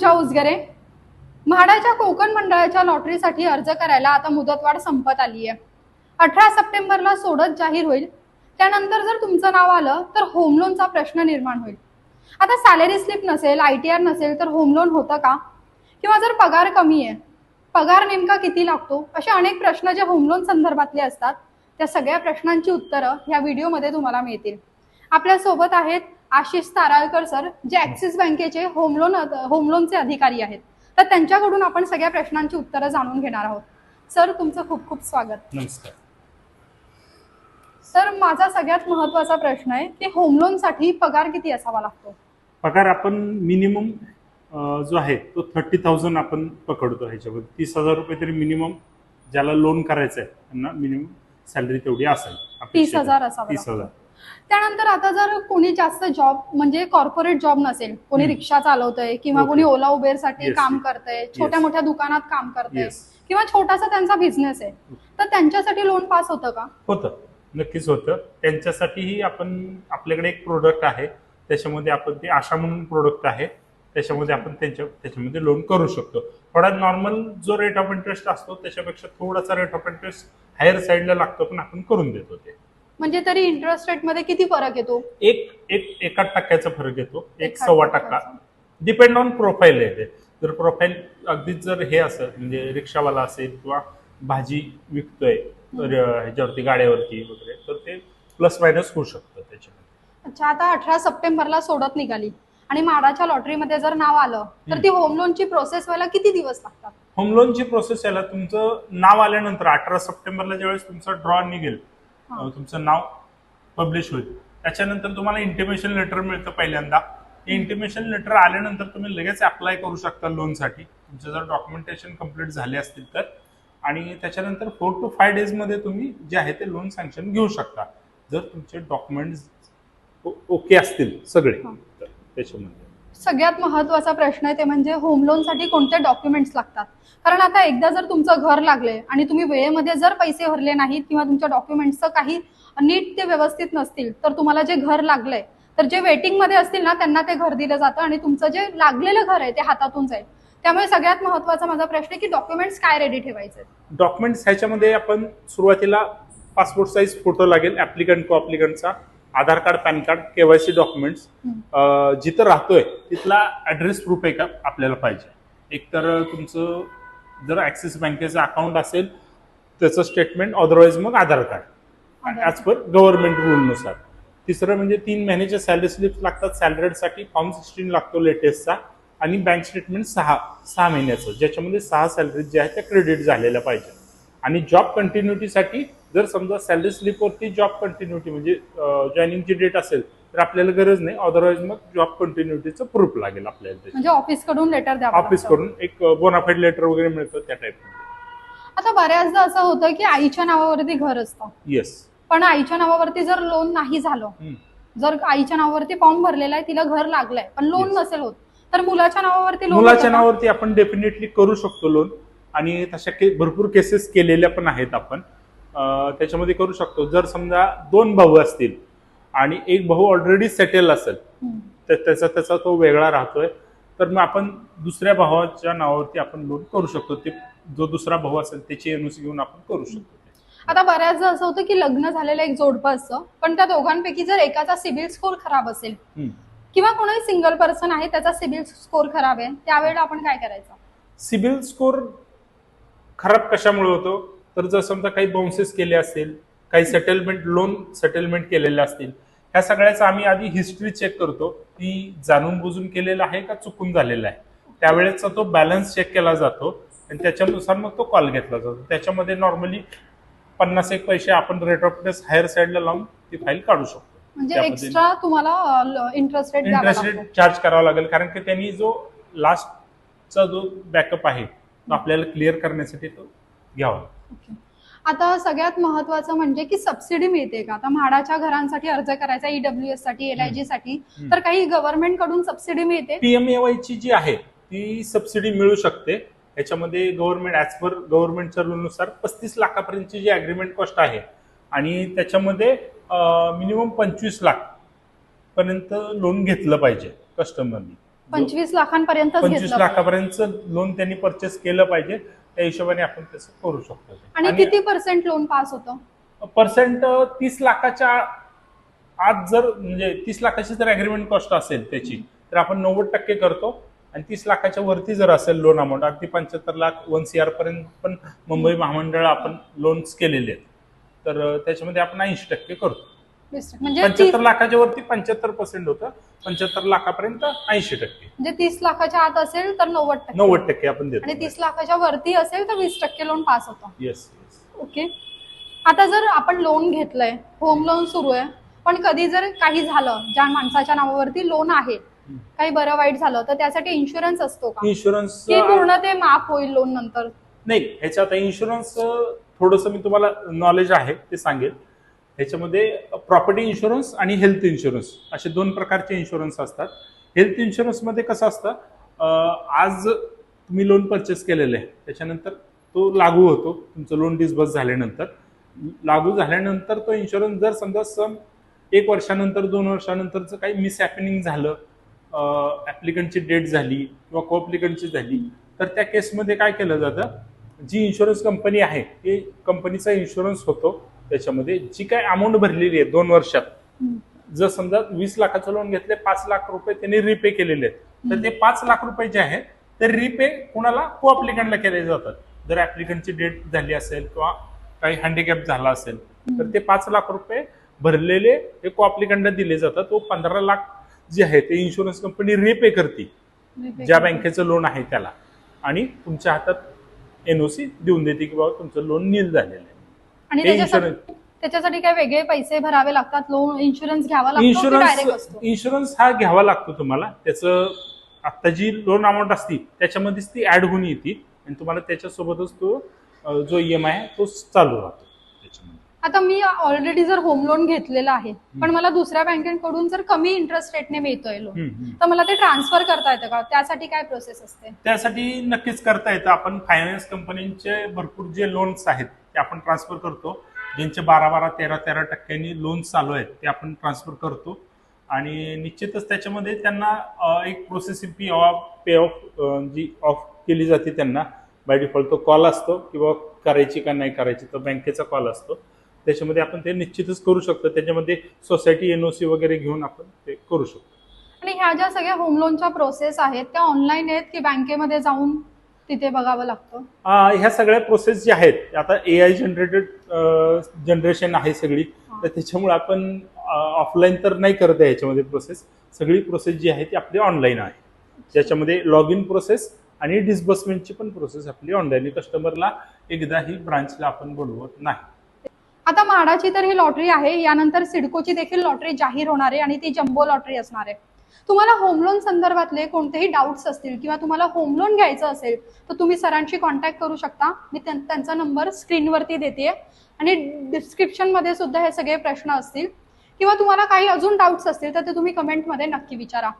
पूजा उजगरे म्हाडाच्या कोकण मंडळाच्या लॉटरीसाठी अर्ज करायला आता मुदतवाढ संपत आली आहे अठरा सप्टेंबरला सोडत जाहीर होईल. त्यानंतर जर तुमचं नाव आलं तर होम लोनचा प्रश्न निर्माण होईल. आता सॅलरी स्लिप नसेल आय टी आर नसेल तर होम लोन होतं का? किंवा जर पगार कमी आहे पगार नेमका किती लागतो? असे अनेक प्रश्न जे होम लोन संदर्भातले असतात त्या सगळ्या प्रश्नांची उत्तरं ह्या व्हिडिओमध्ये तुम्हाला मिळतील. आपल्यासोबत आहेत आशिष ताराळकर सर जे ऍक्सिस बँकेचे होम लोन होम लोनचे अधिकारी आहेत. तर त्यांच्याकडून आपण सगळ्या प्रश्नांची उत्तरं जाणून घेणार आहोत. सर तुमचं खूप खूप स्वागत. नमस्कार. सर माझा सगळ्यात महत्त्वाचा प्रश्न आहे की होम लोनसाठी पगार किती असावा लागतो? पगार आपण मिनिमम जो आहे तो थर्टी थाउजंड आपण पकडतो ह्याच्यामध्ये तीस हजार रुपये तरी मिनिमम ज्याला लोन करायचं आहे त्यांना मिनिमम सॅलरी तेवढी असेल. तीस हजार असावं तीस. हजार. त्यानंतर आता जर कोणी जास्त जॉब म्हणजे कॉर्पोरेट जॉब नसेल कोणी हम्म. रिक्षा चालवतंय किंवा Okay. कोणी ओला उबेरसाठी Yes, काम yes. करतंय छोट्या मोठ्या दुकानात काम करतंय किंवा छोटासा त्यांचा बिझनेस आहे तर त्यांच्यासाठी लोन पास होतं का? होतं. नक्कीच होतं. त्यांच्यासाठीही आपण आपल्याकडे एक प्रोडक्ट आहे. त्याच्यामध्ये आपण ते आशा म्हणून प्रोडक्ट आहे. त्याच्यामध्ये आपण त्यांच्या त्याच्यामध्ये लोन करू शकतो. थोडा नॉर्मल जो रेट ऑफ इंटरेस्ट असतो त्याच्यापेक्षा थोडासा रेट ऑफ इंटरेस्ट हायर साईडला लागतो पण आपण करून देतो ते. म्हणजे तरी इंटरेस्ट रेटमध्ये किती फरक येतो? एक एक एका टक्क्याचा फरक येतो. एक एका सव्वा टक्क्याचा. टक्का. डिपेंड ऑन प्रोफाईल आहे ते. जर प्रोफाईल अगदीच जर हे असेल म्हणजे रिक्षावाला असेल किंवा भाजी विकतोय तर ह्याच्यावरती गाड्यावरती वगैरे तर ते प्लस मायनस होऊ शकतं त्याच्यामध्ये. अच्छा आता अठरा सप्टेंबरला सोडत निघाली. आणि म्हाडाच्या लॉटरीमध्ये जर नाव आलं तर ती होम लोनची प्रोसेस व्हायला किती दिवस लागतात? होम लोनची प्रोसेस याला तुमचं नाव आल्यानंतर अठरा सप्टेंबरला ज्यावेळेस तुमचा ड्रॉ निघेल तुमचं नाव पब्लिश होईल. त्याच्यानंतर तुम्हाला इंटिमेशन लेटर मिळतं पहिल्यांदा. इंटिमेशन लेटर आल्यानंतर तुम्ही लगेच अप्लाय करू शकता लोनसाठी तुमचे जर डॉक्युमेंटेशन कंप्लीट झाले असतील तर. आणि त्याच्यानंतर फोर टू फाय डेजमध्ये तुम्ही जे आहे ते लोन सँक्शन घेऊ शकता. जर तुमचे डॉक्युमेंट्स ओके असतील सगळे त्याच्यामध्ये. सगळ्यात महत्त्वाचा प्रश्न आहे ते म्हणजे होम लोनसाठी कोणते डॉक्युमेंट्स लागतात? कारण आता एकदा जर तुमचं घर लागले आणि तुम्ही वेळेमध्ये जर पैसे भरले नाहीत किंवा तुमच्या डॉक्युमेंट्सचं काही नीट ते व्यवस्थित नसतील तर तुम्हाला जे घर लागलंय तर जे वेटिंगमध्ये असतील ना त्यांना ते घर दिलं जातं आणि तुमचं जे लागलेलं घर आहे ते हातातून जाईल. त्यामुळे सगळ्यात महत्त्वाचा माझा प्रश्न आहे की डॉक्युमेंट्स काय रेडी ठेवायचे? डॉक्युमेंट्स ह्याच्यामध्ये आपण सुरुवातीला पासपोर्ट साईज फोटो लागेल ऍप्लिकंट को ऍप्लिकंटचा Aadhaar card PAN card KYC documents जिथं राहतोय तिथला ऍड्रेस प्रूफ एक आपल्याला पाहिजे. एक तर तुमचं जर ऍक्सिस बँकेचं अकाउंट असेल त्याचं स्टेटमेंट अदरवाईज मग Aadhaar card. As per government रूलनुसार तिसरं म्हणजे तीन महिन्याचे सॅलरी स्लिप्स लागतात. सॅलरीसाठी फॉर्म सिक्स्टीन लागतो लेटेस्टचा आणि बँक स्टेटमेंट सहा सहा महिन्याचं. ज्याच्यामध्ये सहा सॅलरीज ज्या आहेत त्या क्रेडिट झालेल्या पाहिजे. आणि जॉब कंटिन्युटीसाठी जर समजा सॅलरी स्लिपवरती जॉब कंटिन्युटी म्हणजे जॉईनिंगची डेट असेल तर आपल्याला गरज नाही. अदरवाईज मग जॉब कंटिन्युटीचं प्रूफ लागेल आपल्याला. म्हणजे ऑफिसकडून लेटर द्यावं ऑफिस. करून एक बोनाफाईड लेटर वगैरे मिळतं त्या टाईपमध्ये आता बऱ्याचदा असं होतं की आईच्या नावावरती घर असतं. येस पण आईच्या नावावरती जर लोन नाही झालं जर आईच्या नावावरती फॉर्म भरलेला आहे तिला घर लागलंय पण लोन. नसेल होत तर मुलाच्या नावावरती लोन मुलाच्या नावावरती आपण डेफिनेटली करू शकतो लोन आणि तशा भरपूर केसेस केलेल्या पण आहेत आपण. त्याच्यामध्ये करू शकतो. जर समजा दोन भाऊ असतील आणि एक भाऊ ऑलरेडी सेटल असेल तर त्याचा त्याचा तो वेगळा राहतोय. तर मग आपण दुसऱ्या भावाच्या नावावरती आपण लोन करू शकतो. ते जो दुसरा भाऊ असेल त्याची एनओसी घेऊन आपण करू शकतो. आता बऱ्याचदा असं होतं की लग्न झालेलं एक जोडपं असतं पण त्या दोघांपैकी जर एकाचा सिबिल स्कोर खराब असेल. किंवा कोणी सिंगल पर्सन आहे त्याचा सिबिल स्कोर खराब आहे त्यावेळेला आपण काय करायचं? सिबिल स्कोर खराब कशामुळे होतो? तर जर समजा काही बाउन्सेस केले असतील काही सेटलमेंट लोन सेटलमेंट केलेले असतील ह्या सगळ्याचा आम्ही आधी हिस्ट्री चेक करतो ती जाणून बुजून केलेला आहे का चुकून झालेला आहे. त्यावेळेचा तो बॅलन्स चेक केला जातो आणि त्याच्यानुसार मग तो कॉल घेतला जातो. त्याच्यामध्ये नॉर्मली पन्नास एक पैसे आपण रेट ऑफ इंटरेस्ट हायर साईडला लावून ती फाईल काढू शकतो. म्हणजे. एक्स्ट्रा तुम्हाला interest rate interest rate charge करावा लागेल कारण की त्यांनी जो लास्टचा जो बॅकअप आहे तो आपल्याला क्लिअर करण्यासाठी तो घ्यावा. आता सगळ्यात महत्वाचं म्हणजे की सबसिडी मिळते का? आता म्हाडाच्या घरांसाठी अर्ज करायचा ईडब्ल्यू एससाठी एल आय जी साठी. तर काही गव्हर्नमेंटकडून सबसिडी मिळते? पीएमएवाय ची जी आहे ती सबसिडी मिळू शकते. याच्यामध्ये गव्हर्नमेंट ऍज पर गव्हर्नमेंटच्या रूलनुसार पस्तीस लाखापर्यंतची जी अग्रीमेंट कॉस्ट आहे आणि त्याच्यामध्ये मिनिमम पंचवीस लाख पर्यंत लोन घेतलं पाहिजे कस्टमरनी पंचवीस लाखांपर्यंत पंचवीस लाखापर्यंत लोन त्यांनी परचेस केलं पाहिजे. त्या हिशोबाने आपण तसं करू शकतो आणि किती पर्सेंट लोन पास होतं? पर्सेंट तीस लाखाच्या आत जर म्हणजे तीस लाखाची जर अग्रीमेंट कॉस्ट असेल त्याची तर आपण नव्वद टक्के करतो. आणि तीस लाखाच्या वरती जर असेल लोन अमाऊंट अगदी पंच्याहत्तर लाख वन सी आर पर्यंत पण मुंबई महामंडळ आपण लोन्स केलेले आहेत. तर त्याच्यामध्ये आपण ऐंशी टक्के करतो. म्हणजे तीस पंच्याहत्तर लाखाच्या वरती पंच्याहत्तर पर्सेंट होतं. पंच्याहत्तर लाखापर्यंत ऐंशी टक्के. म्हणजे तीस लाखाच्या आत असेल तर नव्वद टक्के. नव्वद टक्के आपण आणि देतो तीस लाखाच्या वरती असेल तर वीस टक्के लोन पास होतं. येस येस ओके आता जर आपण लोन घेतलंय होम लोन सुरू आहे पण कधी जर काही झालं ज्या माणसाच्या नावावरती लोन आहे काही बरं वाईट झालं तर त्यासाठी इन्शुरन्स असतो का? इन्शुरन्स की पूर्ण ते माफ होईल लोन नंतर? नाही ह्याच्यात इन्शुरन्स थोडस मी तुम्हाला नॉलेज आहे ते सांगेल. ह्याच्यामध्ये प्रॉपर्टी इन्शुरन्स आणि हेल्थ इन्शुरन्स असे दोन प्रकारचे इन्शुरन्स असतात. हेल्थ इन्शुरन्समध्ये कसं असतं आज तुम्ही लोन परचेस केलेलं आहे त्याच्यानंतर तो लागू होतो तुमचं लोन डिस्बस झाल्यानंतर. लागू झाल्यानंतर तो इन्शुरन्स जर समजा सम एक वर्षानंतर दोन वर्षानंतरचं काही मिस हॅपनिंग झालं ॲप्लिकंटची डेट झाली किंवा कोअप्लिकंटची झाली तर त्या केसमध्ये काय केलं जातं जी इन्शुरन्स कंपनी आहे ते कंपनीचा इन्शुरन्स होतो. त्याच्यामध्ये जी काय अमाऊंट भरलेली आहे दोन वर्षात. जर समजा वीस लाखाचं लोन घेतले पाच लाख रुपये त्यांनी रिपे केलेले आहेत. तर ते पाच लाख रुपये जे आहेत ते रिपे कुणाला? को ऍप्लिकंटला केले जातात. जर ऍप्लिकंटची डेट झाली असेल किंवा काही हँडिकॅप झाला असेल तर ते पाच लाख रुपये भरलेले ते को ऍप्लिकंटला दिले जातात. तो पंधरा लाख जे आहे ते इन्शुरन्स कंपनी रिपे करते ज्या बँकेचं लोन आहे त्याला. आणि तुमच्या हातात एनओसी देऊन देते की बाबा तुमचं लोन नील झालेलं आहे. आणि हे त्याच्यासाठी काय वेगळे पैसे भरावे लागतात? लोन इन्शुरन्स घ्यावा लागतो डायरेक्ट इन्शुरन्स असतो? इन्शुरन्स हा घ्यावा लागतो तुम्हाला. त्याचं आता जी लोन अमाऊंट असती त्याच्यामध्येच ती ऍड होऊन येते आणि तुम्हाला त्याच्यासोबतच तो अं, जो ई एम आय तो चालू राहतो त्याच्यामध्ये. आता मी ऑलरेडी जर होम लोन घेतलेलं आहे पण मला दुसऱ्या बँकेकडून जर कमी इंटरेस्ट रेटने मिळतोय लोन हम्म, हम्म. तर मला ते ट्रान्सफर करता येतं का? त्यासाठी काय प्रोसेस असते? त्यासाठी नक्कीच करता येतं. आपण फायनान्स कंपनीचे भरपूर जे लोन्स आहेत ते आपण ट्रान्सफर करतो. ज्यांचे बारा बारा तेरा तेरा टक्क्यांनी लोन चालू आहेत ते आपण ट्रान्सफर करतो. आणि निश्चितच त्याच्यामध्ये त्यांना एक प्रोसेसिंग फी पे ऑफ जी ऑफ केली जाते त्यांना बाय डिफॉल्ट तो कॉल असतो किंवा करायची का नाही करायची तो बँकेचा कॉल असतो. त्याच्यामध्ये आपण ते निश्चितच करू शकतो. त्याच्यामध्ये सोसायटी एनओसी वगैरे घेऊन आपण ते करू शकतो. आणि ह्या ज्या सगळ्या होम लोनच्या प्रोसेस आहेत त्या ऑनलाईन आहेत की बँकेमध्ये जाऊन तिथे बघावं लागतं. ह्या सगळ्या प्रोसेस ज्या आहेत आता ए आय जनरेटेड जनरेशन आहे सगळी. तर त्याच्यामुळे आपण ऑफलाईन तर नाही करत आहे याच्यामध्ये प्रोसेस सगळी प्रोसेस जी आहे ती आपली ऑनलाईन आहे. ज्याच्यामध्ये लॉग इन प्रोसेस आणि डिस्बर्समेंटची पण प्रोसेस आपली ऑनलाईन कस्टमरला एकदाही ब्रांचला आपण बोलवत नाही. आता म्हाडाची तर ही लॉटरी आहे. यानंतर सिडकोची देखील लॉटरी जाहीर होणार आहे आणि ती जम्बो लॉटरी असणार आहे. तुम्हाला होम लोन संदर्भातले कोणतेही डाऊट्स असतील किंवा तुम्हाला होम लोन घ्यायचं असेल तर तुम्ही सरांशी कॉन्टॅक्ट करू शकता. मी त्यांचा नंबर स्क्रीनवरती देते. आणि डिस्क्रिप्शनमध्ये सुद्धा हे सगळे प्रश्न असतील. किंवा तुम्हाला काही अजून डाऊट्स असतील तर ते तुम्ही कमेंटमध्ये नक्की विचारा.